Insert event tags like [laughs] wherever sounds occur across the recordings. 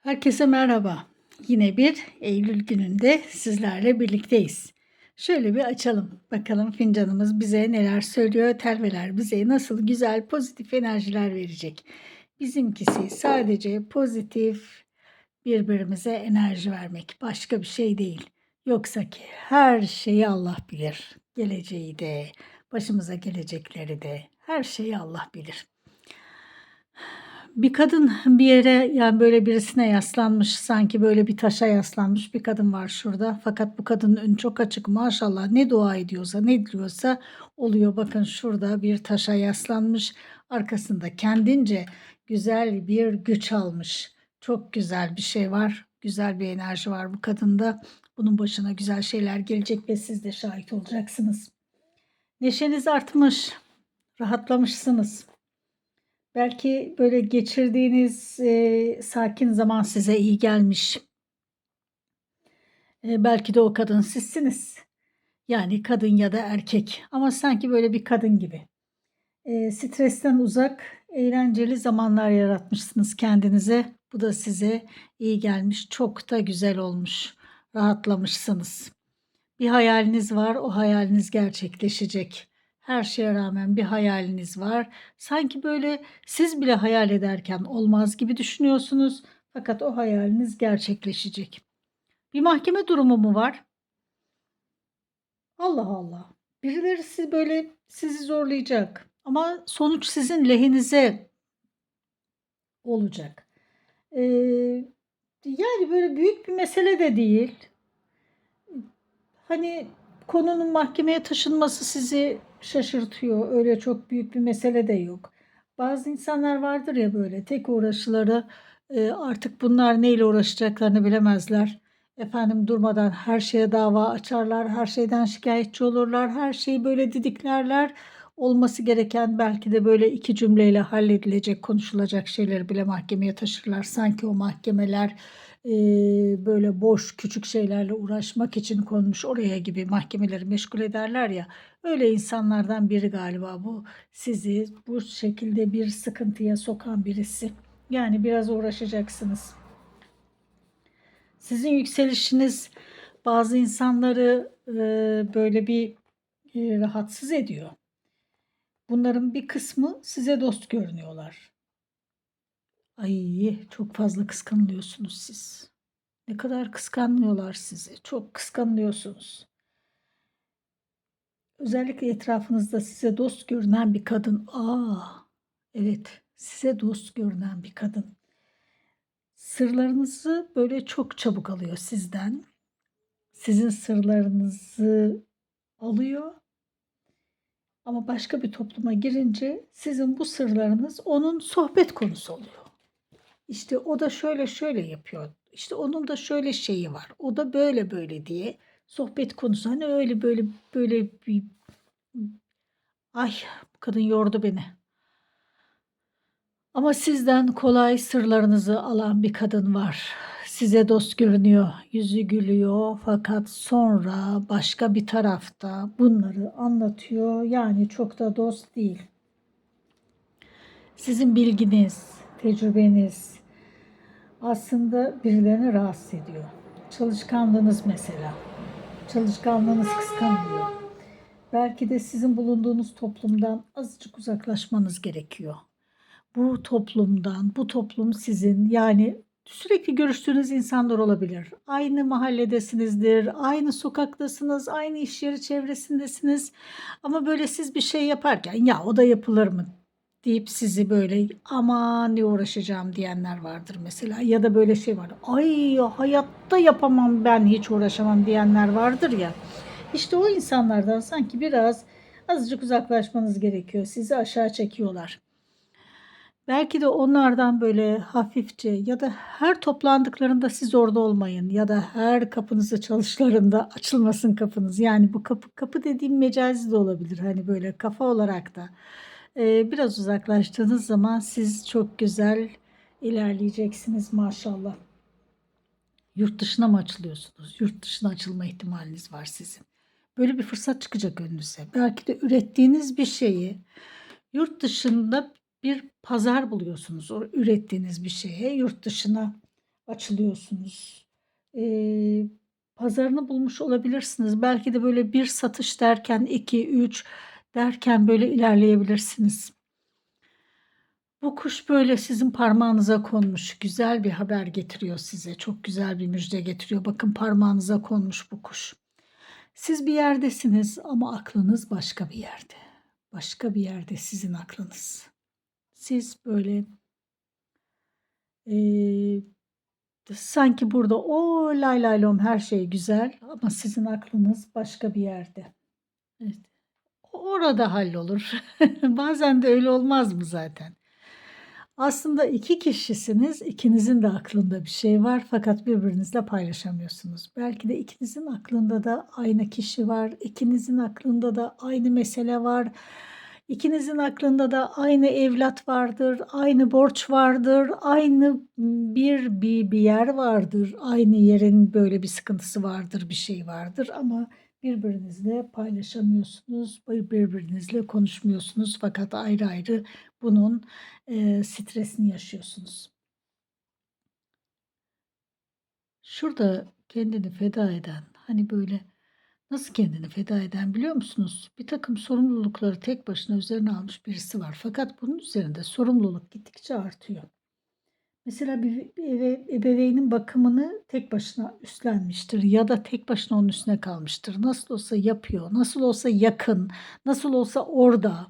Herkese merhaba. Yine bir Eylül gününde sizlerle birlikteyiz. Şöyle bir açalım. Bakalım fincanımız bize neler söylüyor. Telveler bize nasıl güzel pozitif enerjiler verecek. Bizimkisi sadece pozitif birbirimize enerji vermek. Başka bir şey değil. Yoksa ki her şeyi Allah bilir. Geleceği de, başımıza gelecekleri de her şeyi Allah bilir. Bir kadın bir yere yani böyle birisine yaslanmış sanki böyle bir taşa yaslanmış bir kadın var şurada. Fakat bu kadının önü çok açık maşallah ne dua ediyorsa ne diliyorsa oluyor. Bakın şurada bir taşa yaslanmış arkasında kendince güzel bir güç almış. Çok güzel bir şey var. Güzel bir enerji var bu kadında. Bunun başına güzel şeyler gelecek ve siz de şahit olacaksınız. Neşeniz artmış. Rahatlamışsınız. Belki böyle geçirdiğiniz e, sakin zaman size iyi gelmiş. E, belki de o kadın sizsiniz. Yani kadın ya da erkek ama sanki böyle bir kadın gibi. E, stresten uzak, eğlenceli zamanlar yaratmışsınız kendinize. Bu da size iyi gelmiş. Çok da güzel olmuş. Rahatlamışsınız. Bir hayaliniz var, o hayaliniz gerçekleşecek. Her şeye rağmen bir hayaliniz var. Sanki böyle siz bile hayal ederken olmaz gibi düşünüyorsunuz. Fakat o hayaliniz gerçekleşecek. Bir mahkeme durumu mu var? Allah Allah. Birileri siz böyle sizi zorlayacak. Ama sonuç sizin lehinize olacak. Ee, yani böyle büyük bir mesele de değil. Hani konunun mahkemeye taşınması sizi şaşırtıyor. Öyle çok büyük bir mesele de yok. Bazı insanlar vardır ya böyle tek uğraşıları e, artık bunlar neyle uğraşacaklarını bilemezler. Efendim durmadan her şeye dava açarlar, her şeyden şikayetçi olurlar, her şeyi böyle didiklerler. Olması gereken belki de böyle iki cümleyle halledilecek, konuşulacak şeyleri bile mahkemeye taşırlar. Sanki o mahkemeler e, böyle boş küçük şeylerle uğraşmak için konmuş oraya gibi mahkemeleri meşgul ederler ya. Öyle insanlardan biri galiba bu sizi bu şekilde bir sıkıntıya sokan birisi. Yani biraz uğraşacaksınız. Sizin yükselişiniz bazı insanları e, böyle bir e, rahatsız ediyor. Bunların bir kısmı size dost görünüyorlar. Ay çok fazla kıskanılıyorsunuz siz. Ne kadar kıskanmıyorlar sizi. Çok kıskanıyorsunuz. Özellikle etrafınızda size dost görünen bir kadın. Aa, evet, size dost görünen bir kadın. Sırlarınızı böyle çok çabuk alıyor sizden. Sizin sırlarınızı alıyor. Ama başka bir topluma girince sizin bu sırlarınız onun sohbet konusu oluyor. İşte o da şöyle şöyle yapıyor. İşte onun da şöyle şeyi var. O da böyle böyle diye sohbet konusu. Hani öyle böyle böyle bir ay bu kadın yordu beni. Ama sizden kolay sırlarınızı alan bir kadın var. Size dost görünüyor, yüzü gülüyor fakat sonra başka bir tarafta bunları anlatıyor. Yani çok da dost değil. Sizin bilginiz, tecrübeniz aslında birilerini rahatsız ediyor. Çalışkanlığınız mesela. Çalışkanlığınız kıskanılıyor. Belki de sizin bulunduğunuz toplumdan azıcık uzaklaşmanız gerekiyor. Bu toplumdan, bu toplum sizin yani sürekli görüştüğünüz insanlar olabilir. Aynı mahalledesinizdir, aynı sokaktasınız, aynı iş yeri çevresindesiniz. Ama böyle siz bir şey yaparken ya o da yapılır mı deyip sizi böyle aman ne uğraşacağım diyenler vardır mesela. Ya da böyle şey var. Ay hayatta yapamam ben hiç uğraşamam diyenler vardır ya. İşte o insanlardan sanki biraz azıcık uzaklaşmanız gerekiyor. Sizi aşağı çekiyorlar. Belki de onlardan böyle hafifçe ya da her toplandıklarında siz orada olmayın ya da her kapınızı çalışlarında açılmasın kapınız. Yani bu kapı kapı dediğim mecazi de olabilir hani böyle kafa olarak da. Ee, biraz uzaklaştığınız zaman siz çok güzel ilerleyeceksiniz maşallah. Yurt dışına mı açılıyorsunuz? Yurt dışına açılma ihtimaliniz var sizin. Böyle bir fırsat çıkacak önünüze. Belki de ürettiğiniz bir şeyi yurt dışında bir pazar buluyorsunuz. O ürettiğiniz bir şeye yurt dışına açılıyorsunuz. Ee, pazarını bulmuş olabilirsiniz. Belki de böyle bir satış derken iki, üç derken böyle ilerleyebilirsiniz. Bu kuş böyle sizin parmağınıza konmuş. Güzel bir haber getiriyor size. Çok güzel bir müjde getiriyor. Bakın parmağınıza konmuş bu kuş. Siz bir yerdesiniz ama aklınız başka bir yerde. Başka bir yerde sizin aklınız. Siz böyle eee, sanki burada o lay lay lom her şey güzel ama sizin aklınız başka bir yerde. Evet. Orada hallolur. [laughs] Bazen de öyle olmaz mı zaten? Aslında iki kişisiniz, ikinizin de aklında bir şey var fakat birbirinizle paylaşamıyorsunuz. Belki de ikinizin aklında da aynı kişi var, ikinizin aklında da aynı mesele var. İkinizin aklında da aynı evlat vardır, aynı borç vardır, aynı bir bir bir yer vardır. Aynı yerin böyle bir sıkıntısı vardır, bir şey vardır ama birbirinizle paylaşamıyorsunuz, birbirinizle konuşmuyorsunuz fakat ayrı ayrı bunun e, stresini yaşıyorsunuz. Şurada kendini feda eden, hani böyle nasıl kendini feda eden biliyor musunuz? Bir takım sorumlulukları tek başına üzerine almış birisi var. Fakat bunun üzerinde sorumluluk gittikçe artıyor. Mesela bir, eve, ebeveynin bakımını tek başına üstlenmiştir ya da tek başına onun üstüne kalmıştır. Nasıl olsa yapıyor, nasıl olsa yakın, nasıl olsa orada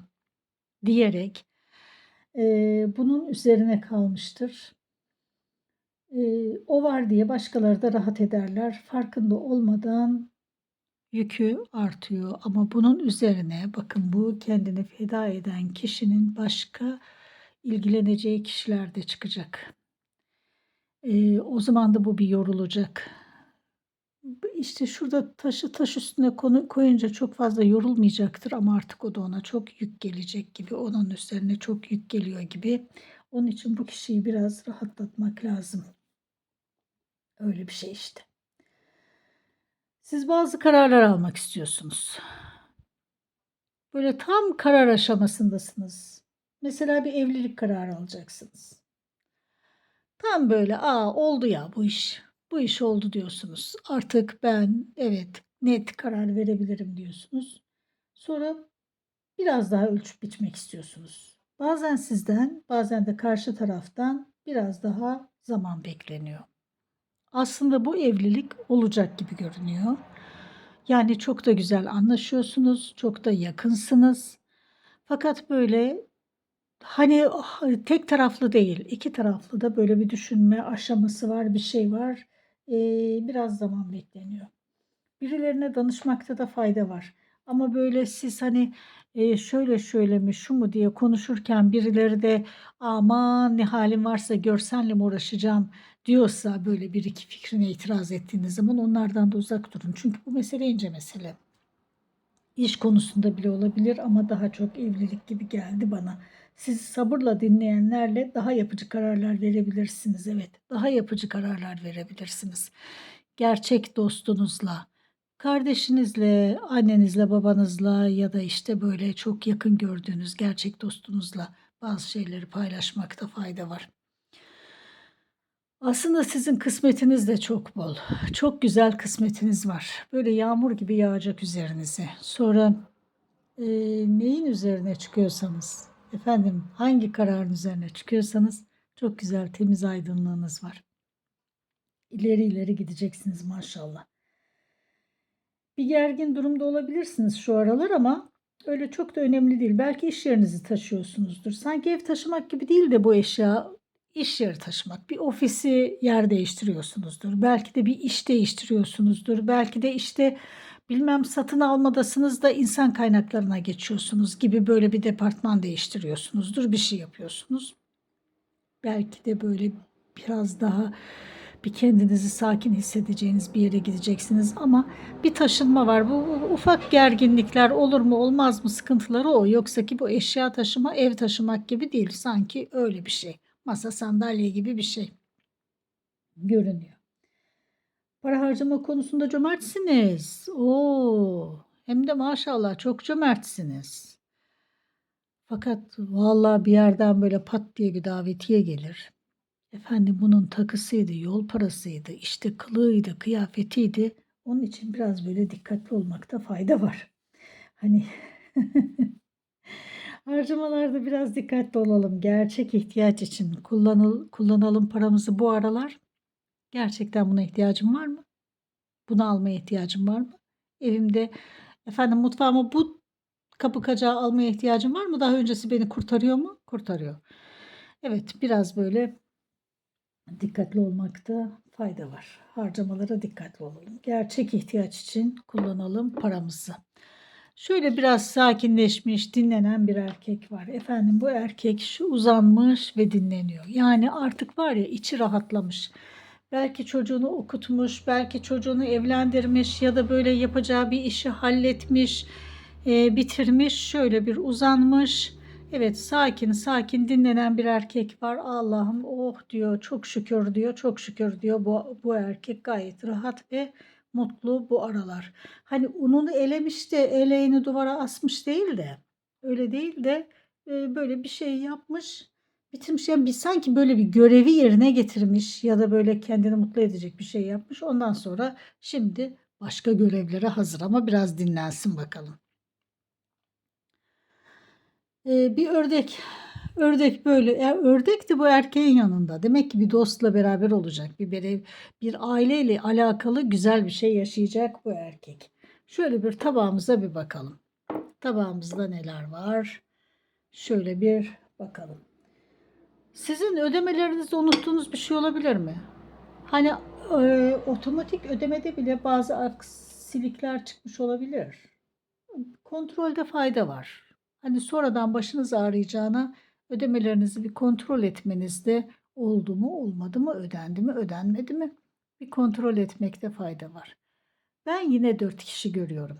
diyerek e, bunun üzerine kalmıştır. E, o var diye başkaları da rahat ederler. Farkında olmadan yükü artıyor. Ama bunun üzerine bakın bu kendini feda eden kişinin başka ilgileneceği kişiler de çıkacak. E, o zaman da bu bir yorulacak. İşte şurada taşı taş üstüne konu, koyunca çok fazla yorulmayacaktır ama artık o da ona çok yük gelecek gibi, onun üzerine çok yük geliyor gibi. Onun için bu kişiyi biraz rahatlatmak lazım. Öyle bir şey işte. Siz bazı kararlar almak istiyorsunuz. Böyle tam karar aşamasındasınız. Mesela bir evlilik kararı alacaksınız. Tam böyle aa oldu ya bu iş. Bu iş oldu diyorsunuz. Artık ben evet net karar verebilirim diyorsunuz. Sonra biraz daha ölçüp biçmek istiyorsunuz. Bazen sizden, bazen de karşı taraftan biraz daha zaman bekleniyor. Aslında bu evlilik olacak gibi görünüyor. Yani çok da güzel anlaşıyorsunuz, çok da yakınsınız. Fakat böyle hani tek taraflı değil, iki taraflı da böyle bir düşünme aşaması var, bir şey var. Ee, biraz zaman bekleniyor. Birilerine danışmakta da fayda var. Ama böyle siz hani e, şöyle şöyle mi şu mu diye konuşurken birileri de aman ne halim varsa görsenle mi uğraşacağım diyorsa böyle bir iki fikrine itiraz ettiğiniz zaman onlardan da uzak durun. Çünkü bu mesele ince mesele. İş konusunda bile olabilir ama daha çok evlilik gibi geldi bana. Sizi sabırla dinleyenlerle daha yapıcı kararlar verebilirsiniz. Evet, daha yapıcı kararlar verebilirsiniz. Gerçek dostunuzla, kardeşinizle, annenizle, babanızla ya da işte böyle çok yakın gördüğünüz gerçek dostunuzla bazı şeyleri paylaşmakta fayda var. Aslında sizin kısmetiniz de çok bol. Çok güzel kısmetiniz var. Böyle yağmur gibi yağacak üzerinize. Sonra e, neyin üzerine çıkıyorsanız, efendim hangi kararın üzerine çıkıyorsanız çok güzel temiz aydınlığınız var. İleri ileri gideceksiniz maşallah. Bir gergin durumda olabilirsiniz şu aralar ama öyle çok da önemli değil. Belki iş yerinizi taşıyorsunuzdur. Sanki ev taşımak gibi değil de bu eşya iş yeri taşımak. Bir ofisi yer değiştiriyorsunuzdur. Belki de bir iş değiştiriyorsunuzdur. Belki de işte bilmem satın almadasınız da insan kaynaklarına geçiyorsunuz gibi böyle bir departman değiştiriyorsunuzdur. Bir şey yapıyorsunuz. Belki de böyle biraz daha bir kendinizi sakin hissedeceğiniz bir yere gideceksiniz ama bir taşınma var. Bu ufak gerginlikler olur mu olmaz mı sıkıntıları o. Yoksa ki bu eşya taşıma ev taşımak gibi değil. Sanki öyle bir şey. Masa sandalye gibi bir şey görünüyor. Para harcama konusunda cömertsiniz. Oo, hem de maşallah çok cömertsiniz. Fakat vallahi bir yerden böyle pat diye bir davetiye gelir. Efendim bunun takısıydı, yol parasıydı, işte kılığıydı, kıyafetiydi. Onun için biraz böyle dikkatli olmakta fayda var. Hani [laughs] harcamalarda biraz dikkatli olalım. Gerçek ihtiyaç için kullanıl, kullanalım paramızı bu aralar. Gerçekten buna ihtiyacım var mı? Bunu almaya ihtiyacım var mı? Evimde efendim mutfağıma bu kapı kacağı almaya ihtiyacım var mı? Daha öncesi beni kurtarıyor mu? Kurtarıyor. Evet biraz böyle dikkatli olmakta fayda var. Harcamalara dikkatli olalım. Gerçek ihtiyaç için kullanalım paramızı. Şöyle biraz sakinleşmiş, dinlenen bir erkek var. Efendim bu erkek şu uzanmış ve dinleniyor. Yani artık var ya içi rahatlamış. Belki çocuğunu okutmuş, belki çocuğunu evlendirmiş ya da böyle yapacağı bir işi halletmiş, e, bitirmiş. Şöyle bir uzanmış. Evet sakin sakin dinlenen bir erkek var. Allah'ım oh diyor çok şükür diyor çok şükür diyor bu, bu erkek gayet rahat ve mutlu bu aralar. Hani ununu elemiş de eleğini duvara asmış değil de öyle değil de e, böyle bir şey yapmış bitirmiş. Yani bir, sanki böyle bir görevi yerine getirmiş ya da böyle kendini mutlu edecek bir şey yapmış. Ondan sonra şimdi başka görevlere hazır ama biraz dinlensin bakalım. Ee, bir ördek. Ördek böyle. E, ördek de bu erkeğin yanında. Demek ki bir dostla beraber olacak. Bir, bir, bir aileyle alakalı güzel bir şey yaşayacak bu erkek. Şöyle bir tabağımıza bir bakalım. Tabağımızda neler var? Şöyle bir bakalım. Sizin ödemelerinizde unuttuğunuz bir şey olabilir mi? Hani e, otomatik ödemede bile bazı aksilikler çıkmış olabilir. Kontrolde fayda var. Hani sonradan başınız ağrıyacağına ödemelerinizi bir kontrol etmenizde oldu mu, olmadı mı, ödendi mi, ödenmedi mi? Bir kontrol etmekte fayda var. Ben yine dört kişi görüyorum.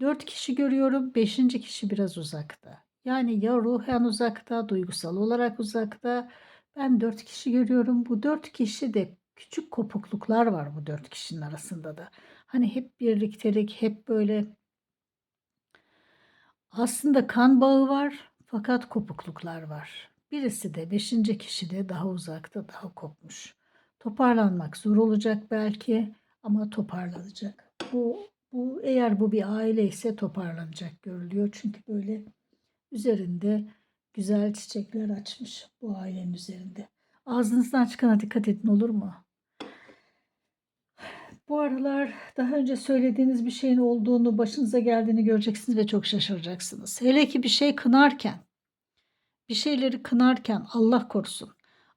Dört kişi görüyorum, beşinci kişi biraz uzakta. Yani ya ruhen uzakta, duygusal olarak uzakta. Ben dört kişi görüyorum. Bu dört kişi de küçük kopukluklar var bu dört kişinin arasında da. Hani hep birliktelik, hep böyle aslında kan bağı var fakat kopukluklar var. Birisi de beşinci kişi de daha uzakta, daha kopmuş. Toparlanmak zor olacak belki ama toparlanacak. Bu, bu eğer bu bir aile ise toparlanacak görülüyor. Çünkü böyle üzerinde güzel çiçekler açmış bu ailenin üzerinde. Ağzınızdan çıkana dikkat edin olur mu? Bu aralar daha önce söylediğiniz bir şeyin olduğunu, başınıza geldiğini göreceksiniz ve çok şaşıracaksınız. Hele ki bir şey kınarken, bir şeyleri kınarken Allah korusun,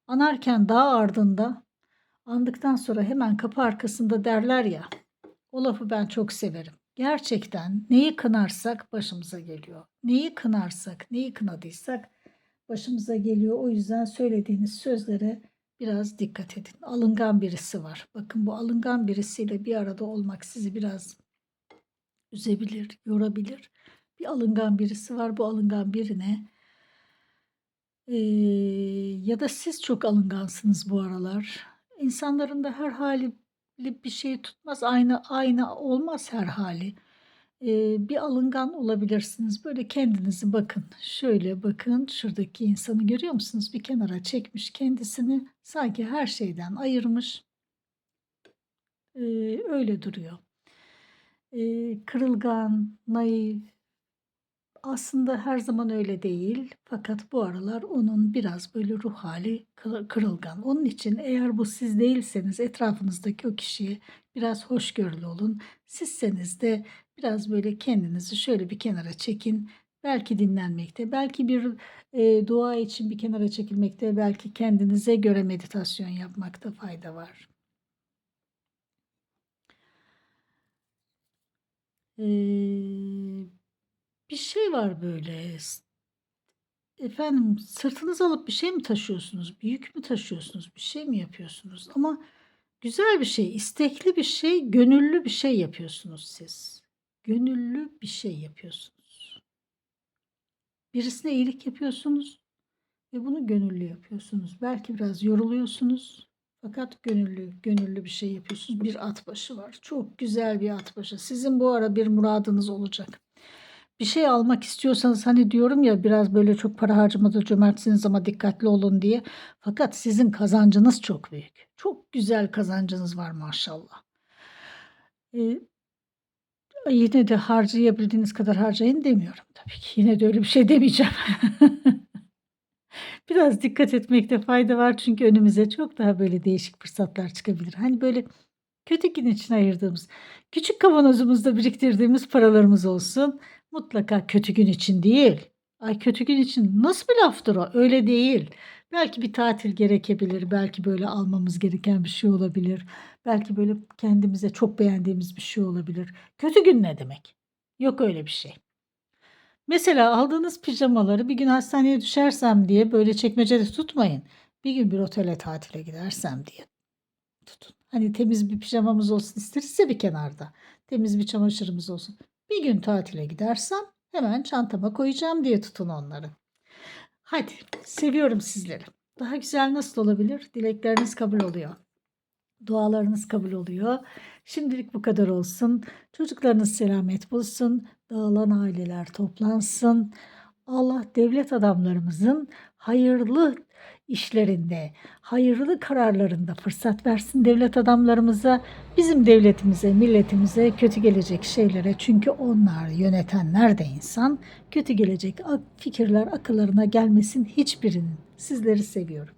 anarken daha ardında, andıktan sonra hemen kapı arkasında derler ya, o lafı ben çok severim. Gerçekten neyi kınarsak başımıza geliyor. Neyi kınarsak, neyi kınadıysak başımıza geliyor. O yüzden söylediğiniz sözlere biraz dikkat edin. Alıngan birisi var. Bakın bu alıngan birisiyle bir arada olmak sizi biraz üzebilir, yorabilir. Bir alıngan birisi var. Bu alıngan birine ee, ya da siz çok alıngansınız bu aralar. İnsanların da her hali bir şey tutmaz. Aynı aynı olmaz her hali. Ee, bir alıngan olabilirsiniz. Böyle kendinizi bakın. Şöyle bakın. Şuradaki insanı görüyor musunuz? Bir kenara çekmiş kendisini. Sanki her şeyden ayırmış. Ee, öyle duruyor. Ee, kırılgan, naif, aslında her zaman öyle değil. Fakat bu aralar onun biraz böyle ruh hali kırılgan. Onun için eğer bu siz değilseniz etrafınızdaki o kişiye biraz hoşgörülü olun. Sizseniz de biraz böyle kendinizi şöyle bir kenara çekin. Belki dinlenmekte, belki bir e, dua için bir kenara çekilmekte, belki kendinize göre meditasyon yapmakta fayda var. Ee, bir şey var böyle. Efendim sırtınıza alıp bir şey mi taşıyorsunuz? Bir yük mü taşıyorsunuz? Bir şey mi yapıyorsunuz? Ama güzel bir şey, istekli bir şey, gönüllü bir şey yapıyorsunuz siz. Gönüllü bir şey yapıyorsunuz. Birisine iyilik yapıyorsunuz ve bunu gönüllü yapıyorsunuz. Belki biraz yoruluyorsunuz fakat gönüllü, gönüllü bir şey yapıyorsunuz. Bir at başı var. Çok güzel bir at başı. Sizin bu ara bir muradınız olacak. Bir şey almak istiyorsanız hani diyorum ya biraz böyle çok para harcamada cömertsiniz ama dikkatli olun diye. Fakat sizin kazancınız çok büyük. Çok güzel kazancınız var maşallah. Ee, yine de harcayabildiğiniz kadar harcayın demiyorum tabii ki. Yine de öyle bir şey demeyeceğim. [laughs] Biraz dikkat etmekte fayda var çünkü önümüze çok daha böyle değişik fırsatlar çıkabilir. Hani böyle kötü gün için ayırdığımız, küçük kavanozumuzda biriktirdiğimiz paralarımız olsun. Mutlaka kötü gün için değil. Ay kötü gün için nasıl bir laftır o? Öyle değil. Belki bir tatil gerekebilir. Belki böyle almamız gereken bir şey olabilir. Belki böyle kendimize çok beğendiğimiz bir şey olabilir. Kötü gün ne demek? Yok öyle bir şey. Mesela aldığınız pijamaları bir gün hastaneye düşersem diye böyle çekmecede tutmayın. Bir gün bir otele tatile gidersem diye tutun. Hani temiz bir pijamamız olsun isteriz ya bir kenarda. Temiz bir çamaşırımız olsun. Bir gün tatile gidersem hemen çantama koyacağım diye tutun onları. Hadi seviyorum sizleri. Daha güzel nasıl olabilir? Dilekleriniz kabul oluyor. Dualarınız kabul oluyor. Şimdilik bu kadar olsun. Çocuklarınız selamet bulsun. Dağılan aileler toplansın. Allah devlet adamlarımızın hayırlı işlerinde, hayırlı kararlarında fırsat versin devlet adamlarımıza, bizim devletimize, milletimize kötü gelecek şeylere çünkü onlar yönetenler de insan, kötü gelecek fikirler akıllarına gelmesin hiçbirinin. Sizleri seviyorum.